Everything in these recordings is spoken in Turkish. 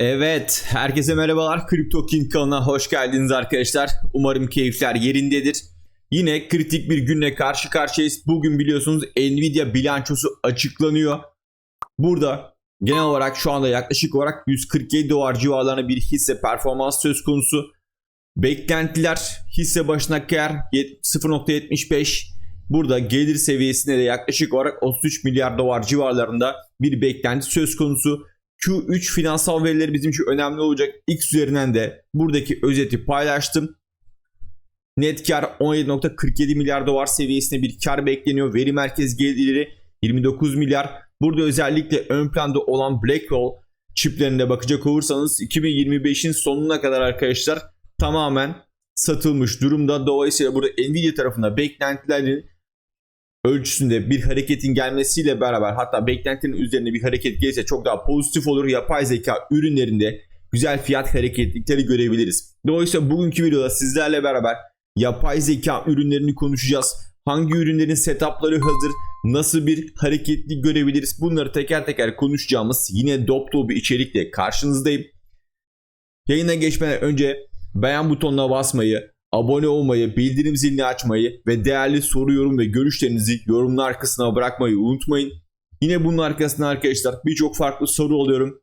Evet, herkese merhabalar. Crypto King kanalına hoş geldiniz arkadaşlar. Umarım keyifler yerindedir. Yine kritik bir günle karşı karşıyayız. Bugün biliyorsunuz Nvidia bilançosu açıklanıyor. Burada genel olarak şu anda yaklaşık olarak 147 dolar civarlarında bir hisse performans söz konusu. Beklentiler hisse başına kar 0.75. Burada gelir seviyesinde de yaklaşık olarak 33 milyar dolar civarlarında bir beklenti söz konusu. Q3 finansal verileri bizim için önemli olacak. X üzerinden de buradaki özeti paylaştım. Net kar 17.47 milyar dolar seviyesinde bir kar bekleniyor. Veri merkez gelirleri 29 milyar. Burada özellikle ön planda olan Blackwell çiplerine bakacak olursanız 2025'in sonuna kadar arkadaşlar tamamen satılmış durumda. Dolayısıyla burada Nvidia tarafında beklentilerin ölçüsünde bir hareketin gelmesiyle beraber hatta beklentinin üzerine bir hareket gelirse çok daha pozitif olur. Yapay zeka ürünlerinde güzel fiyat hareketlikleri görebiliriz. Dolayısıyla bugünkü videoda sizlerle beraber yapay zeka ürünlerini konuşacağız. Hangi ürünlerin setupları hazır, nasıl bir hareketlik görebiliriz bunları teker teker konuşacağımız yine dop bir içerikle karşınızdayım. Yayına geçmeden önce beğen butonuna basmayı, abone olmayı, bildirim zilini açmayı ve değerli soru, yorum ve görüşlerinizi yorumlar kısmına bırakmayı unutmayın. Yine bunun arkasında arkadaşlar birçok farklı soru alıyorum.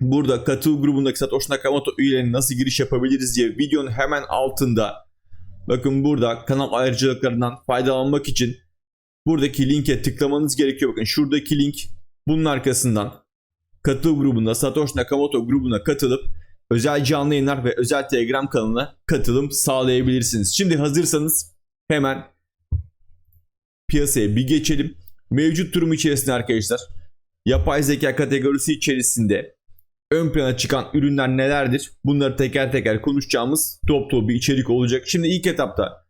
Burada katıl grubundaki Satoshi Nakamoto üyelerine nasıl giriş yapabiliriz diye videonun hemen altında bakın burada kanal ayrıcalıklarından faydalanmak için buradaki linke tıklamanız gerekiyor. Bakın şuradaki link bunun arkasından katıl grubunda Satoshi Nakamoto grubuna katılıp özel canlı yayınlar ve özel Telegram kanalına katılım sağlayabilirsiniz. Şimdi hazırsanız hemen piyasaya bir geçelim. Mevcut durum içerisinde arkadaşlar yapay zeka kategorisi içerisinde ön plana çıkan ürünler nelerdir? Bunları teker teker konuşacağımız top top bir içerik olacak. Şimdi ilk etapta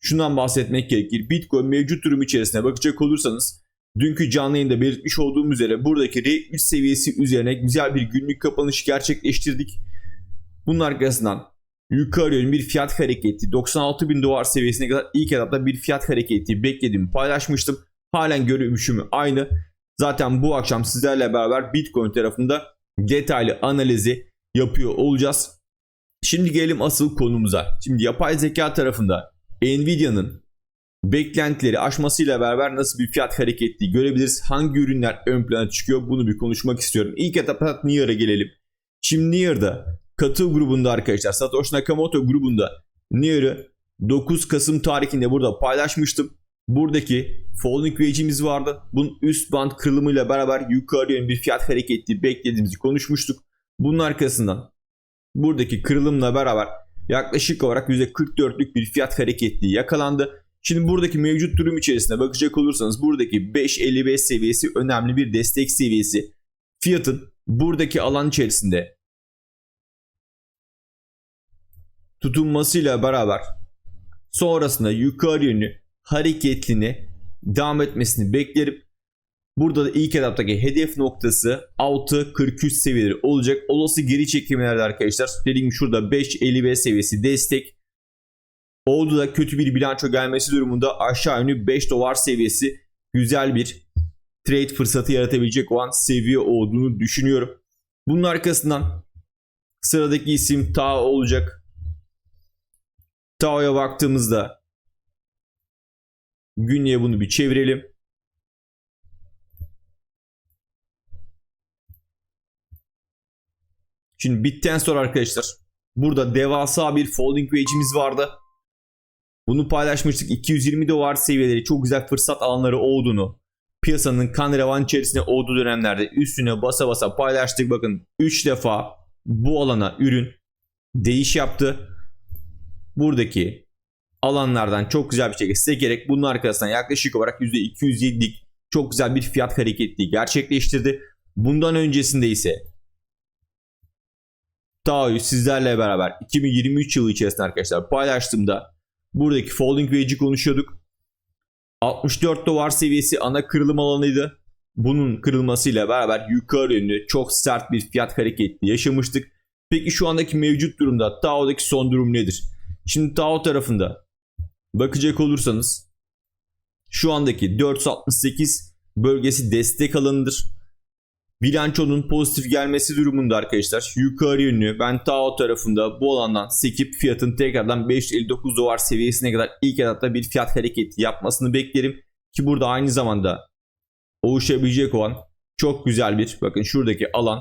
şundan bahsetmek gerekir. Bitcoin mevcut durum içerisinde bakacak olursanız dünkü canlı yayında belirtmiş olduğum üzere buradaki R3 seviyesi üzerine güzel bir günlük kapanış gerçekleştirdik. Bunun arkasından yukarı yönlü bir fiyat hareketi 96 bin dolar seviyesine kadar ilk etapta bir fiyat hareketi beklediğimi paylaşmıştım. Halen görüşüm aynı. Zaten bu akşam sizlerle beraber Bitcoin tarafında detaylı analizi yapıyor olacağız. Şimdi gelelim asıl konumuza. Şimdi yapay zeka tarafında Nvidia'nın beklentileri aşmasıyla beraber nasıl bir fiyat hareketliği görebiliriz? Hangi ürünler ön plana çıkıyor? Bunu bir konuşmak istiyorum. İlk etapta Near'a gelelim. Şimdi Near'da katıl grubunda arkadaşlar Satoshi Nakamoto grubunda Near'ı 9 Kasım tarihinde burada paylaşmıştım. Buradaki falling wedge'imiz vardı. Bunun üst band kırılımıyla beraber yukarı yönlü bir fiyat hareketi beklediğimizi konuşmuştuk. Bunun arkasından buradaki kırılımla beraber yaklaşık olarak %44'lük bir fiyat hareketliği yakalandı. Şimdi buradaki mevcut durum içerisinde bakacak olursanız buradaki 5.55 seviyesi önemli bir destek seviyesi. Fiyatın buradaki alan içerisinde tutunmasıyla beraber sonrasında yukarı yönlü hareketliğini devam etmesini beklerim. Burada da ilk etaptaki hedef noktası 6.43 seviyeleri olacak. Olası geri çekimlerde arkadaşlar dediğim şurada 5.50 seviyesi destek. Oldu da kötü bir bilanço gelmesi durumunda aşağı yönlü 5 dolar seviyesi güzel bir trade fırsatı yaratabilecek olan seviye olduğunu düşünüyorum. Bunun arkasından sıradaki isim Tao olacak. Tao'ya baktığımızda günlüğe bunu bir çevirelim. Şimdi bitten sonra arkadaşlar burada devasa bir folding wedge'imiz vardı. Bunu paylaşmıştık. 220 dolar seviyeleri çok güzel fırsat alanları olduğunu piyasanın kan revan içerisinde olduğu dönemlerde üstüne basa basa paylaştık. Bakın 3 defa bu alana ürün değiş yaptı. Buradaki alanlardan çok güzel bir şekilde sekerek bunun arkasından yaklaşık olarak %207'lik çok güzel bir fiyat hareketliği gerçekleştirdi. Bundan öncesinde ise Tao'yu sizlerle beraber 2023 yılı içerisinde arkadaşlar paylaştığımda buradaki folding wedge'i konuşuyorduk. 64 dolar seviyesi ana kırılım alanıydı. Bunun kırılmasıyla beraber yukarı yönlü çok sert bir fiyat hareketli yaşamıştık. Peki şu andaki mevcut durumda Tao'daki son durum nedir? Şimdi Tao tarafında bakacak olursanız şu andaki 468 bölgesi destek alanıdır. bilançonun pozitif gelmesi durumunda arkadaşlar yukarı yönlü ben Tao tarafında bu alandan sekip fiyatın tekrardan 559 dolar seviyesine kadar ilk etapta bir fiyat hareketi yapmasını beklerim. Ki burada aynı zamanda oluşabilecek olan çok güzel bir bakın şuradaki alan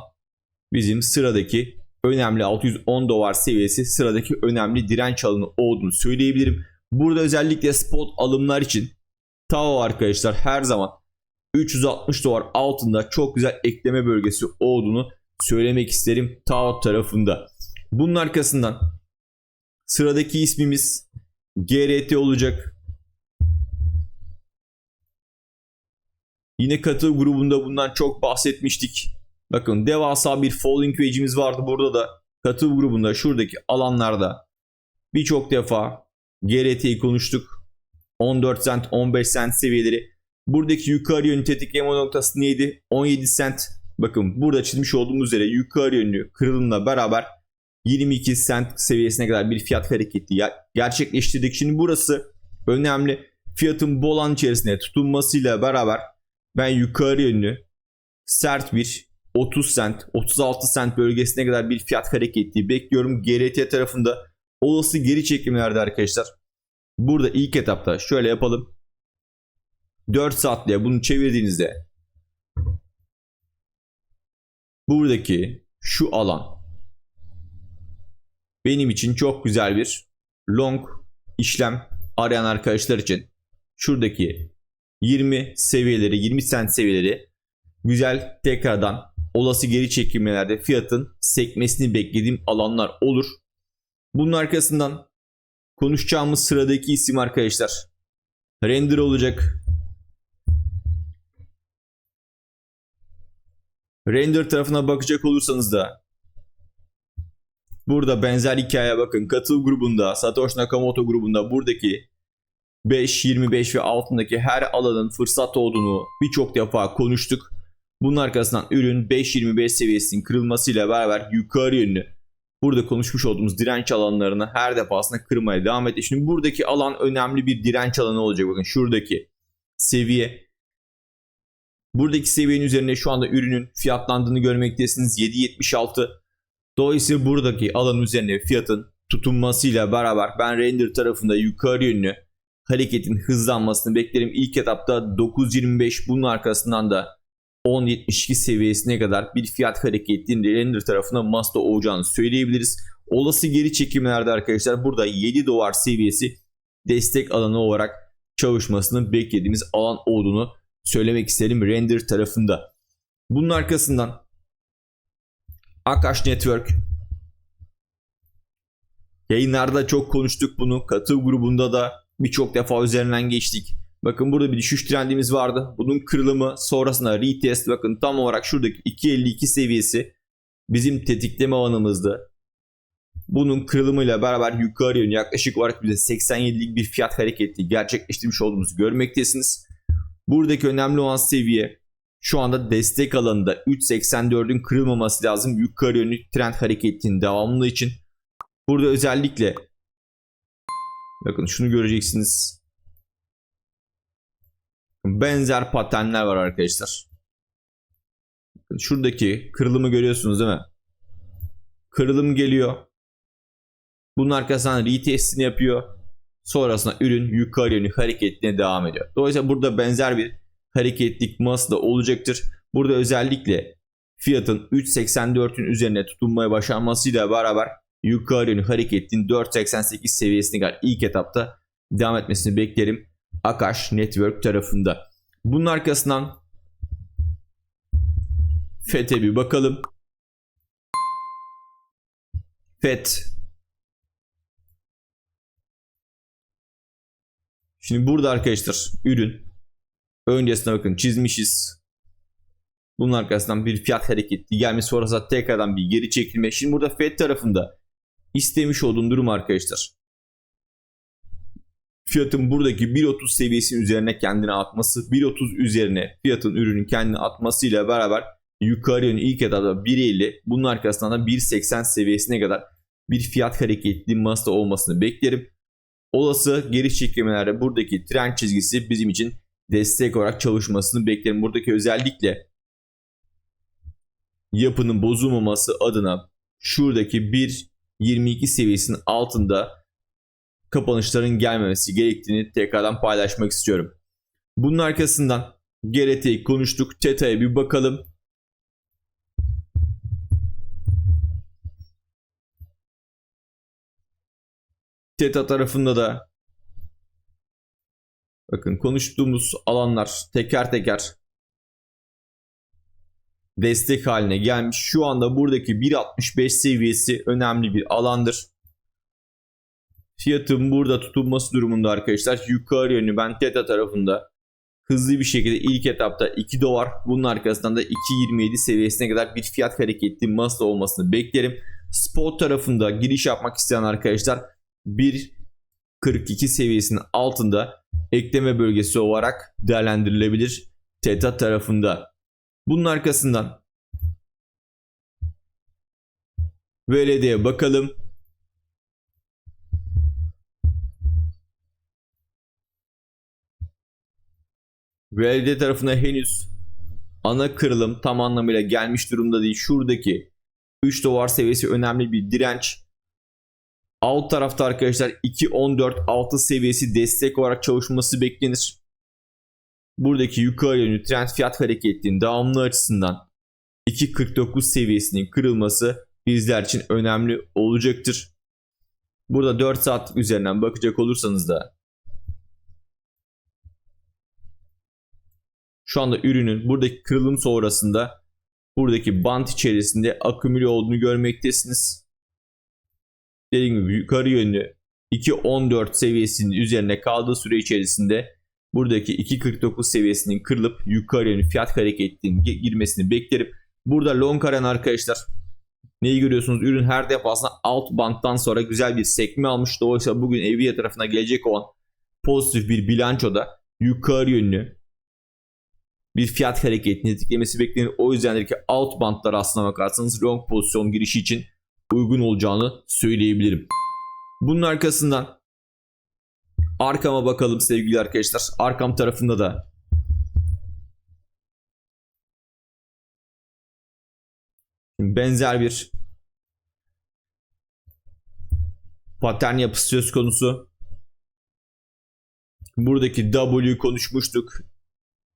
bizim sıradaki önemli 610 dolar seviyesi sıradaki önemli direnç alanı olduğunu söyleyebilirim. Burada özellikle spot alımlar için Tao arkadaşlar her zaman 360 dolar altında çok güzel ekleme bölgesi olduğunu söylemek isterim Tao tarafında. Bunun arkasından sıradaki ismimiz GRT olacak. Yine katıl grubunda bundan çok bahsetmiştik. Bakın devasa bir falling wedge'imiz vardı burada da. Katıl grubunda şuradaki alanlarda birçok defa GRT'yi konuştuk. 14 cent 15 cent seviyeleri. Buradaki yukarı yönlü tetikleme noktası neydi? 17 cent. Bakın burada çizmiş olduğumuz üzere yukarı yönlü kırılımla beraber 22 cent seviyesine kadar bir fiyat hareketi gerçekleştirdik. Şimdi burası önemli. Fiyatın bu alan içerisinde tutunmasıyla beraber ben yukarı yönlü sert bir 30 cent, 36 cent bölgesine kadar bir fiyat hareketi bekliyorum. GRT tarafında olası geri çekimlerde arkadaşlar. Burada ilk etapta şöyle yapalım. 4 saatliğe bunu çevirdiğinizde buradaki şu alan benim için çok güzel bir long işlem arayan arkadaşlar için şuradaki 20 seviyeleri 20 cent seviyeleri güzel tekrardan olası geri çekilmelerde fiyatın sekmesini beklediğim alanlar olur. Bunun arkasından konuşacağımız sıradaki isim arkadaşlar render olacak. Render tarafına bakacak olursanız da burada benzer hikaye bakın. Katıl grubunda, Satoshi Nakamoto grubunda buradaki 5, 25 ve altındaki her alanın fırsat olduğunu birçok defa konuştuk. Bunun arkasından ürün 5.25 seviyesinin kırılmasıyla beraber yukarı yönlü burada konuşmuş olduğumuz direnç alanlarını her defasında kırmaya devam etti. Şimdi buradaki alan önemli bir direnç alanı olacak. Bakın şuradaki seviye. Buradaki seviyenin üzerinde şu anda ürünün fiyatlandığını görmektesiniz. 7.76. Dolayısıyla buradaki alan üzerinde fiyatın tutunmasıyla beraber ben render tarafında yukarı yönlü hareketin hızlanmasını beklerim. İlk etapta 9.25 bunun arkasından da 10.72 seviyesine kadar bir fiyat hareketinin render tarafına Mazda olacağını söyleyebiliriz. Olası geri çekimlerde arkadaşlar burada 7 dolar seviyesi destek alanı olarak çalışmasını beklediğimiz alan olduğunu söylemek isterim render tarafında. Bunun arkasından Akash Network yayınlarda çok konuştuk bunu. Katıl grubunda da birçok defa üzerinden geçtik. Bakın burada bir düşüş trendimiz vardı. Bunun kırılımı sonrasında retest bakın tam olarak şuradaki 2.52 seviyesi bizim tetikleme alanımızdı. Bunun kırılımıyla beraber yukarı yönlü yaklaşık olarak bize 87'lik bir fiyat hareketi gerçekleştirmiş olduğumuzu görmektesiniz. Buradaki önemli olan seviye şu anda destek alanında 3.84'ün kırılmaması lazım yukarı yönlü trend hareketinin devamlı için. Burada özellikle bakın şunu göreceksiniz benzer paternler var arkadaşlar. Şuradaki kırılımı görüyorsunuz değil mi? Kırılım geliyor. Bunun arkasından retestini yapıyor. Sonrasında ürün yukarı yönlü hareketine devam ediyor. Dolayısıyla burada benzer bir hareketlik da olacaktır. Burada özellikle fiyatın 3.84'ün üzerine tutunmaya başarmasıyla beraber yukarı yönlü hareketin 4.88 seviyesine kadar ilk etapta devam etmesini beklerim. Akash Network tarafında. Bunun arkasından FET'e bir bakalım. FET Şimdi burada arkadaşlar ürün öncesine bakın çizmişiz. Bunun arkasından bir fiyat hareketi gelmiş sonrasında tekrardan bir geri çekilme. Şimdi burada FED tarafında istemiş olduğum durum arkadaşlar fiyatın buradaki 1.30 seviyesinin üzerine kendini atması, 1.30 üzerine fiyatın ürünün kendini atmasıyla beraber yukarı yönlü ilk etapta 1.50 bunun arkasından da 1.80 seviyesine kadar bir fiyat hareketli masa olmasını beklerim. Olası geri çekilmelerde buradaki trend çizgisi bizim için destek olarak çalışmasını beklerim. Buradaki özellikle yapının bozulmaması adına şuradaki 1.22 seviyesinin altında kapanışların gelmemesi gerektiğini tekrardan paylaşmak istiyorum. Bunun arkasından GRT'yi konuştuk. TETA'ya bir bakalım. TETA tarafında da bakın konuştuğumuz alanlar teker teker destek haline gelmiş. Şu anda buradaki 1.65 seviyesi önemli bir alandır. Fiyatın burada tutulması durumunda arkadaşlar yukarı yönlü ben TETA tarafında hızlı bir şekilde ilk etapta 2 dolar bunun arkasından da 2.27 seviyesine kadar bir fiyat hareketli masa olmasını beklerim. Spot tarafında giriş yapmak isteyen arkadaşlar 1.42 seviyesinin altında ekleme bölgesi olarak değerlendirilebilir TETA tarafında. Bunun arkasından VLD'ye bakalım. VLD tarafına henüz ana kırılım tam anlamıyla gelmiş durumda değil. Şuradaki 3 dolar seviyesi önemli bir direnç. Alt tarafta arkadaşlar 2.14.6 seviyesi destek olarak çalışması beklenir. Buradaki yukarı yönlü trend fiyat hareketinin devamlı açısından 2.49 seviyesinin kırılması bizler için önemli olacaktır. Burada 4 saat üzerinden bakacak olursanız da şu anda ürünün buradaki kırılım sonrasında buradaki bant içerisinde akümüle olduğunu görmektesiniz. Dediğim gibi yukarı yönlü 2.14 seviyesinin üzerine kaldığı süre içerisinde buradaki 2.49 seviyesinin kırılıp yukarı yönlü fiyat hareketinin girmesini beklerim. Burada long aran arkadaşlar neyi görüyorsunuz? Ürün her defasında alt banttan sonra güzel bir sekme almış. Dolayısıyla bugün Nvidia tarafına gelecek olan pozitif bir bilançoda yukarı yönlü bir fiyat hareketini tetiklemesi beklenir. O yüzden ki alt bantlar aslına bakarsanız long pozisyon girişi için uygun olacağını söyleyebilirim. Bunun arkasından arkama bakalım sevgili arkadaşlar. Arkam tarafında da benzer bir patern yapısı söz konusu. Buradaki W konuşmuştuk.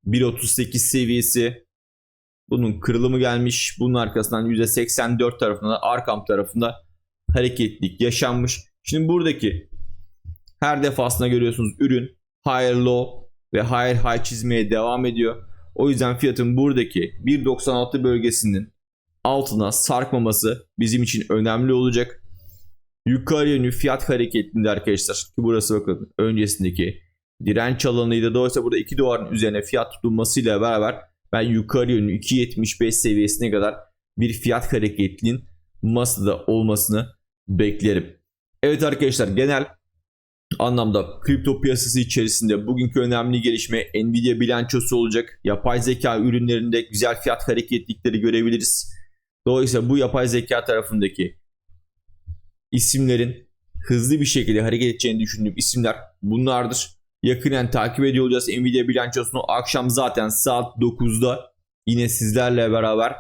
1.38 seviyesi. Bunun kırılımı gelmiş. Bunun arkasından %84 tarafında arkam tarafında hareketlilik yaşanmış. Şimdi buradaki her defasında görüyorsunuz ürün higher low ve higher high çizmeye devam ediyor. O yüzden fiyatın buradaki 1.96 bölgesinin altına sarkmaması bizim için önemli olacak. Yukarı yönlü fiyat hareketinde arkadaşlar ki burası bakın öncesindeki direnç alanıydı. Dolayısıyla burada 2 doların üzerine fiyat tutulmasıyla beraber ben yukarı yönlü 2.75 seviyesine kadar bir fiyat hareketliliğin masada olmasını beklerim. Evet arkadaşlar genel anlamda kripto piyasası içerisinde bugünkü önemli gelişme Nvidia bilançosu olacak. Yapay zeka ürünlerinde güzel fiyat hareketlikleri görebiliriz. Dolayısıyla bu yapay zeka tarafındaki isimlerin hızlı bir şekilde hareket edeceğini düşündüğüm isimler bunlardır. Yakinen takip ediyor olacağız Nvidia bilançosunu. Akşam zaten saat 9'da yine sizlerle beraber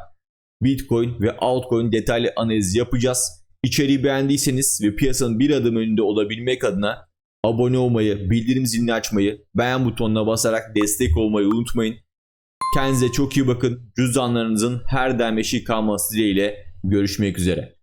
Bitcoin ve altcoin detaylı analiz yapacağız. İçeriği beğendiyseniz ve piyasanın bir adım önünde olabilmek adına abone olmayı, bildirim zilini açmayı, beğen butonuna basarak destek olmayı unutmayın. Kendinize çok iyi bakın. Cüzdanlarınızın her daim eşik kalması dileğiyle görüşmek üzere.